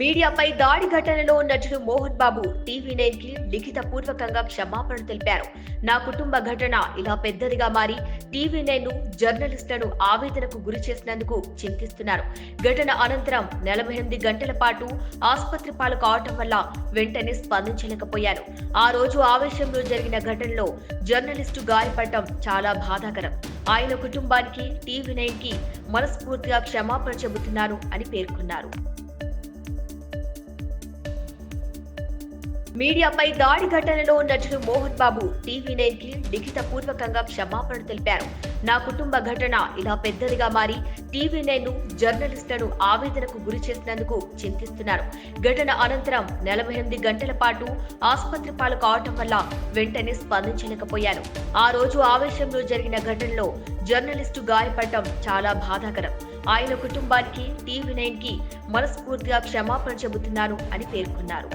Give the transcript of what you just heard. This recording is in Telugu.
మీడియాపై దాడి ఘటనలో నటుడు మోహన్ బాబు టీవీ నైన్కి లిఖిత పూర్వకంగా క్షమాపణ తెలిపారు. నా కుటుంబ ఘటన ఇలా పెద్దదిగా మారి టీవీ నైన్ను జర్నలిస్టులను ఆవేదనకు గురి చేసినందుకు చింతిస్తున్నారు. ఘటన అనంతరం నలభై ఎనిమిది గంటల పాటు ఆసుపత్రి పాలు కావటం వల్ల వెంటనే స్పందించలేకపోయాను ఆ రోజు ఆవేశంలో జరిగిన ఘటనలో జర్నలిస్టు గాయపడటం చాలా బాధాకరం. ఆయన కుటుంబానికి టీవీ నైన్కి మనస్ఫూర్తిగా క్షమాపణ చెబుతున్నారు అని పేర్కొన్నారు. మీడియాపై దాడి ఘటనలో నటుడు మోహన్ బాబు టీవీ నైన్కి లిఖిత పూర్వకంగా క్షమాపణ తెలిపారు. నా కుటుంబ ఘటన ఇలా పెద్దదిగా మారి టీవీ నైన్ జర్నలిస్టును జర్నలిస్టులను ఆవేదనకు గురి చేసినందుకు చింతిస్తున్నారు. ఘటన అనంతరం నలభై ఎనిమిది గంటల పాటు ఆసుపత్రి పాలు కావటం వల్ల వెంటనే స్పందించలేకపోయాను ఆ రోజు ఆవేశంలో జరిగిన ఘటనలో జర్నలిస్టు గాయపడటం చాలా బాధాకరం. ఆయన కుటుంబానికి టీవీ నైన్కి మనస్ఫూర్తిగా క్షమాపణ చెబుతున్నాను అని పేర్కొన్నారు.